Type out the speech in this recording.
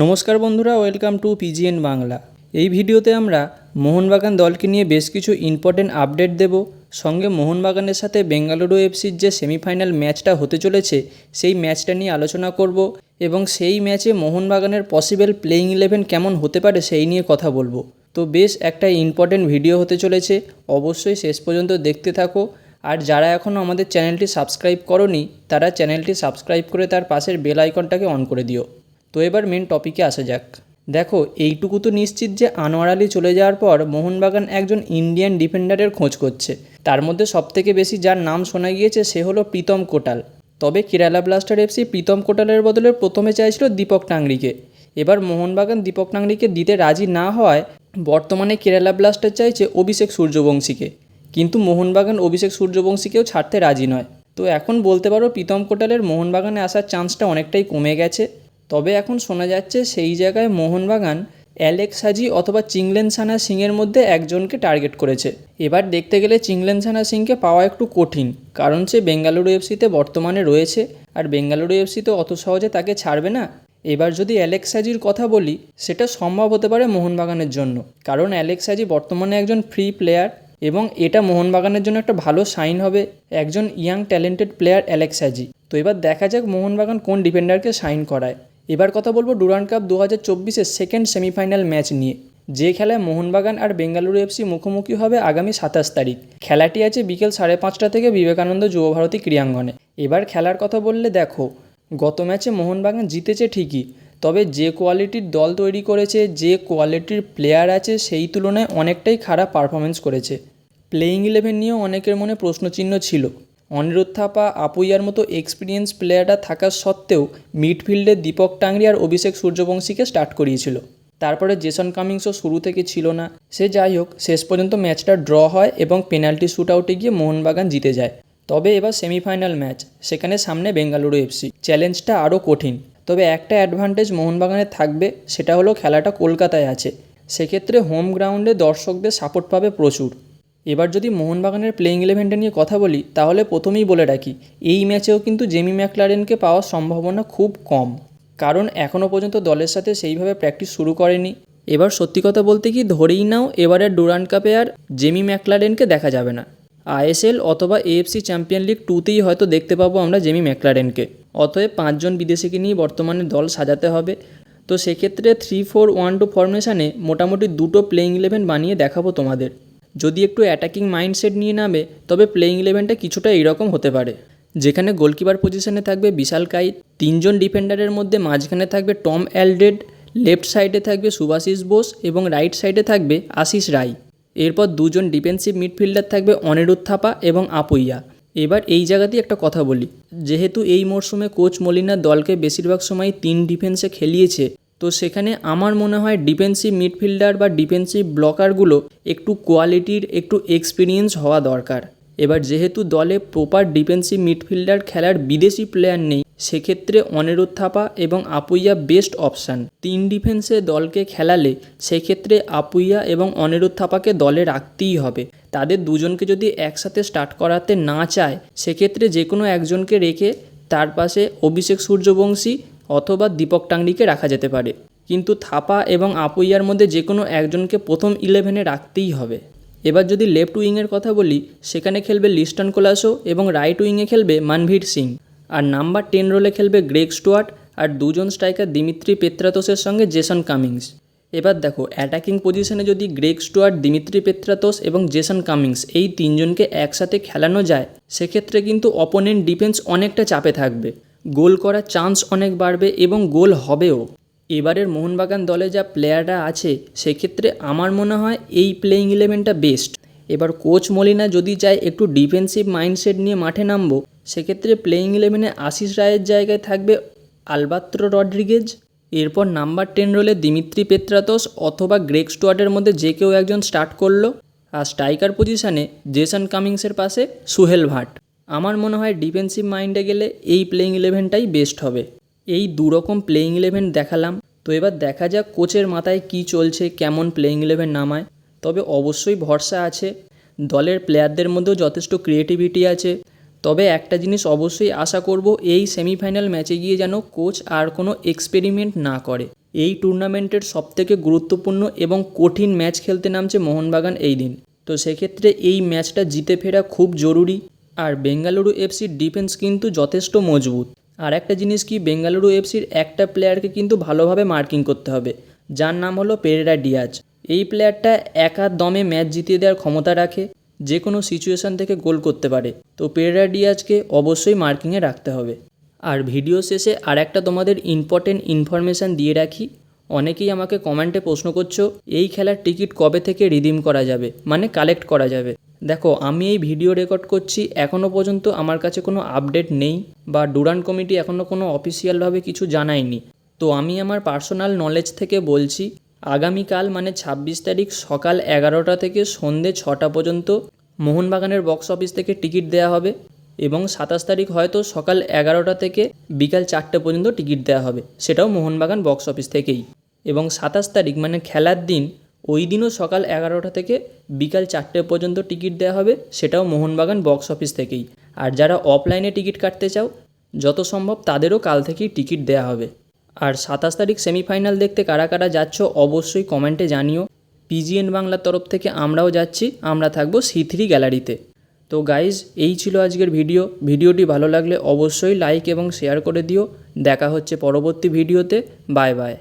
নমস্কার বন্ধুরা, welcome to পিজিএন Bangla. এই ভিডিওতে আমরা মোহনবাগান দলকে নিয়ে বেশ কিছু ইম্পর্টেন্ট আপডেট দেব। সঙ্গে মোহনবাগানের সাথে বেঙ্গালুরু এফসির যে সেমিফাইনাল ম্যাচটা হতে চলেছে, সেই ম্যাচটা নিয়ে আলোচনা করব এবং সেই ম্যাচে মোহনবাগানের পসিবল প্লেইং ইলেভেন কেমন হতে পারে সেই নিয়ে কথা বলব। তো বেশ একটা ইম্পর্টেন্ট ভিডিও হতে চলেছে, অবশ্যই শেষ পর্যন্ত দেখতে থাকো। আর যারা এখনও আমাদের চ্যানেলটি সাবস্ক্রাইব করনি, তারা চ্যানেলটি সাবস্ক্রাইব করে তার পাশের বেল আইকনটাকে অন করে দিও। তো এবার মেন টপিকে আসা যাক। দেখো, এইটুকু তো নিশ্চিত যে আনোয়ার আলী চলে যাওয়ার পর মোহনবাগান একজন ইন্ডিয়ান ডিফেন্ডারের খোঁজ করছে। তার মধ্যে সবথেকে বেশি যার নাম শোনা গিয়েছে সে হলো প্রীতম কোটাল। তবে কেরালা ব্লাস্টার এফসি প্রীতম কোটালের বদলে প্রথমে চাইছিল দীপক টাংরিকে এবার মোহনবাগান দীপক টাংরিকে দিতে রাজি না হওয়ায় বর্তমানে কেরালা ব্লাস্টার চাইছে অভিষেক সূর্যবংশীকে। কিন্তু মোহনবাগান অভিষেক সূর্যবংশীকেও ছাড়তে রাজি নয়। তো এখন বলতে পারো প্রীতম কোটালের মোহনবাগানে আসার চান্সটা অনেকটাই কমে গেছে। তবে এখন শোনা যাচ্ছে সেই জায়গায় মোহনবাগান অ্যালেক্স হাজি অথবা চিংলেন সানা সিংয়ের মধ্যে একজনকে টার্গেট করেছে। এবার দেখতে গেলে চিংলেন সানা সিংকে পাওয়া একটু কঠিন, কারণ সে বেঙ্গালুরু এফসিতে বর্তমানে রয়েছে, আর বেঙ্গালুরু এফসি তো অত সহজে তাকে ছাড়বে না। এবার যদি অ্যালেক্স হাজির কথা বলি, সেটা সম্ভব হতে পারে মোহনবাগানের জন্য, কারণ অ্যালেক্স হাজি বর্তমানে একজন ফ্রি প্লেয়ার এবং এটা মোহনবাগানের জন্য একটা ভালো সাইন হবে, একজন ইয়াং ট্যালেন্টেড প্লেয়ার অ্যালেক্সাজি। তো এবার দেখা যাক মোহনবাগান কোন ডিফেন্ডারকে সাইন করায়। এবার কথা বলব ডুরান্ড কাপ দু হাজার চব্বিশের সেকেন্ড সেমিফাইনাল ম্যাচ নিয়ে। যে খেলায় মোহনবাগান আর বেঙ্গালুরু এফসি মুখোমুখি হবে আগামী সাতাশ তারিখ। খেলাটি আছে বিকেল সাড়ে পাঁচটা থেকে বিবেকানন্দ যুবভারতী ক্রীড়াঙ্গনে। এবার খেলার কথা বললে দেখো, গত ম্যাচে মোহনবাগান জিতেছে ঠিকই, তবে যে কোয়ালিটির দল তৈরি করেছে, যে কোয়ালিটির প্লেয়ার আছে সেই তুলনায় অনেকটাই খারাপ পারফরমেন্স করেছে। প্লেয়িং ইলেভেন নিয়েও অনেকের মনে প্রশ্নচিহ্ন ছিল। অনিরুদ্ধ থাপা আপুইয়ার মতো এক্সপিরিয়েন্স প্লেয়াররা থাকা সত্ত্বেও মিডফিল্ডে দীপক টাংরি আর অভিষেক সূর্যবংশীকে স্টার্ট করিয়েছিল। তারপরে জেসন কামিংসও শুরু থেকে ছিল না। সে যাই হোক, শেষ পর্যন্ত ম্যাচটা ড্র হয় এবং পেনাল্টি শ্যুট আউটে গিয়ে মোহনবাগান জিতে যায়। তবে এবার সেমিফাইনাল ম্যাচ সেখানে সামনে বেঙ্গালুরু এফসি চ্যালেঞ্জটা আরও কঠিন। তবে একটা অ্যাডভান্টেজ মোহনবাগানে থাকবে, সেটা হলো খেলাটা কলকাতায় আছে। সেক্ষেত্রে হোম গ্রাউন্ডে দর্শকদের সাপোর্ট পাবে প্রচুর। এবার যদি মোহনবাগানের প্লেইং ইলেভেনটা নিয়ে কথা বলি, তাহলে প্রথমেই বলে রাখি, এই ম্যাচেও কিন্তু জেমি ম্যাকলারেনকে পাওয়ার সম্ভাবনা খুব কম। কারণ এখনও পর্যন্ত দলের সাথে সেইভাবে প্র্যাকটিস শুরু করেনি। এবার সত্যি কথা বলতে কি, ধরেই নাও এবারের ডুরান্ড কাপে আর জেমি ম্যাকলারেনকে দেখা যাবে না। আইএসএল অথবা এএফসি চ্যাম্পিয়ন লিগ টুতেই হয়তো দেখতে পাবো আমরা জেমি ম্যাকলারেনকে অতএব পাঁচজন বিদেশিকে নিয়ে বর্তমানে দল সাজাতে হবে। তো সেক্ষেত্রে থ্রি ফোর ওয়ান টু ফরমেশানে মোটামুটি দুটো প্লেইং ইলেভেন বানিয়ে দেখাবো তোমাদের। যদি একটু অ্যাটাকিং মাইন্ডসেট নিয়ে নামে, তবে প্লেইং ইলেভেনটা কিছুটা এইরকম হতে পারে। যেখানে গোলকিপার পজিশনে থাকবে বিশাল কাইত, তিনজন ডিফেন্ডারের মধ্যে মাঝখানে থাকবে টম অ্যালডেড লেফট সাইডে থাকবে সুভাশিস বোস এবং রাইট সাইডে থাকবে আশিস রায় এরপর দুজন ডিফেন্সিভ মিডফিল্ডার থাকবে অনিরুদ্ধ থাপা এবং আপুইয়া। এবার এই জায়গাতেই একটা কথা বলি। যেহেতু এই মরশুমে কোচ মলিনা দলকে বেশিরভাগ সময় তিন ডিফেন্সে খেলিয়েছে তো সেখানে আমার মনে হয় ডিফেন্সিভ মিডফিল্ডার বা ডিফেন্সিভ ব্লকারগুলো একটু কোয়ালিটির একটু এক্সপিরিয়েন্স হওয়া দরকার। এবার যেহেতু দলে প্রপার ডিফেন্সিভ মিডফিল্ডার খেলার বিদেশি প্লেয়ার নেই, সেক্ষেত্রে অনিরুদ্ধ থাপা এবং আপুইয়া বেস্ট অপশান তিন ডিফেন্সে দলকে খেলালে সেক্ষেত্রে আপুইয়া এবং অনিরুদ্ধ থাপাকে দলে রাখতেই হবে। তাদের দুজনকে যদি একসাথে স্টার্ট করাতে না চায়, সেক্ষেত্রে যে কোনো একজনকে রেখে তার পাশে অভিষেক সূর্যবংশী অথবা দীপক টাংরিকে রাখা যেতে পারে। কিন্তু থাপা এবং আপুইয়ার মধ্যে যে কোনো একজনকে প্রথম ইলেভেনে রাখতেই হবে। এবার যদি লেফট উইংয়ের কথা বলি, সেখানে খেলবে লিস্টন কোলাসো এবং রাইট উইংয়ে খেলবে মানভীর সিং। আর নাম্বার টেন রোলে খেলবে গ্রেগ স্টুয়ার্ট আর দুজন স্ট্রাইকার দিমিত্রি পেত্রাতোসের সঙ্গে জেসন কামিংস। এবার দেখো অ্যাটাকিং পজিশনে যদি গ্রেগ স্টুয়ার্ট, দিমিত্রি পেত্রাতোস এবং জেসন কামিংস এই তিনজনকে একসাথে খেলানো যায়, সেক্ষেত্রে কিন্তু অপোনেন্ট ডিফেন্স অনেকটা চাপে থাকবে। গোল করার চান্স অনেক বাড়বে এবং গোল হবেও। এবারের মোহনবাগান দলে যা প্লেয়াররা আছে, সেক্ষেত্রে আমার মনে হয় এই প্লেইং ইলেভেনটা বেস্ট এবার কোচ মলিনা যদি চায় একটু ডিফেন্সিভ মাইন্ডসেট নিয়ে মাঠে নামবো, সেক্ষেত্রে প্লেইং ইলেভেনে আশিস রায়ের জায়গায় থাকবে আলবাত্র রড্রিগেজ। এরপর নাম্বার টেন রোলে দিমিত্রি পেত্রাতোস অথবা গ্রেগ স্টুয়ার্টের মধ্যে যে কেউ একজন স্টার্ট করল। আর স্ট্রাইকার পজিশানে জেসন কামিংসের পাশে সুহেল ভাট। আমার মনে হয় ডিফেন্সিভ মাইন্ডে গেলে এই প্লেইং ইলেভেনটাই বেস্ট হবে। এই দুরকম প্লেইং ইলেভেন দেখালাম। তো এবার দেখা যাক কোচের মাথায় কি চলছে, কেমন প্লেইং ইলেভেন নামায়। তবে অবশ্যই ভরসা আছে। দলের প্লেয়ারদের মধ্যেও যথেষ্ট ক্রিয়েটিভিটি আছে। তবে একটা জিনিস অবশ্যই আশা করব, এই সেমিফাইনাল ম্যাচে গিয়ে যেন কোচ আর কোনো এক্সপেরিমেন্ট না করে। এই টুর্নামেন্টের সবথেকে গুরুত্বপূর্ণ এবং কঠিন ম্যাচ খেলতে নামছে মোহনবাগান এই দিন। তো সেক্ষেত্রে এই ম্যাচটা জিতে ফেরা খুব জরুরি। আর বেঙ্গালুরু এফসির ডিফেন্স কিন্তু যথেষ্ট মজবুত। আর একটা জিনিস কি, বেঙ্গালুরু এফসির একটা প্লেয়ারকে কিন্তু ভালোভাবে মার্কিং করতে হবে, যার নাম হলো পেরেরা ডিয়াজ এই প্লেয়ারটা একা দমে ম্যাচ জিতিয়ে দেওয়ার ক্ষমতা রাখে, যে কোনো সিচুয়েশান থেকে গোল করতে পারে। তো পেরেরা ডিয়াজকে অবশ্যই মার্কিংয়ে রাখতে হবে। আর ভিডিও শেষে আর একটা তোমাদের ইম্পর্টেন্ট ইনফরমেশান দিয়ে রাখি। অনেকেই আমাকে কমেন্টে প্রশ্ন করছ, এই খেলার টিকিট কবে থেকে রিডিম করা যাবে? মানে কালেক্ট করা যাবে। দেখো, আমি এই ভিডিও রেকর্ড করছি এখনও পর্যন্ত আমার কাছে কোনো আপডেট নেই বা ডুরান কমিটি এখনও কোনো অফিসিয়ালভাবে কিছু জানায়নি। তো আমি আমার পার্সোনাল নলেজ থেকে বলছি, আগামীকাল মানে ছাব্বিশ তারিখ সকাল এগারোটা থেকে সন্ধে ছটা পর্যন্ত মোহনবাগানের বক্স অফিস থেকে টিকিট দেওয়া হবে এবং সাতাশ তারিখ হয়তো সকাল এগারোটা থেকে বিকাল চারটে পর্যন্ত টিকিট দেওয়া হবে। সেটাও মোহনবাগান বক্স অফিস থেকেই। এবং সাতাশ তারিখ মানে খেলার দিন, ওই দিনও সকাল এগারোটা থেকে বিকাল চারটে পর্যন্ত টিকিট দেওয়া হবে, সেটাও মোহনবাগান বক্স অফিস থেকেই। আর যারা অফলাইনে টিকিট কাটতে চাও, যত সম্ভব তাদেরও কাল থেকেই টিকিট দেওয়া হবে। আর সাতাশ তারিখ সেমিফাইনাল দেখতে কারা কারা যাচ্ছ, অবশ্যই কমেন্টে জানিও। পিজিএন বাংলার তরফ থেকে আমরাও যাচ্ছি, আমরা থাকব সি থ্রি গ্যালারিতে। তো গাইজ, এই ছিল আজকের ভিডিও। ভিডিওটি ভালো লাগলে অবশ্যই লাইক এবং শেয়ার করে দিও। দেখা হচ্ছে পরবর্তী ভিডিওতে। Bye bye.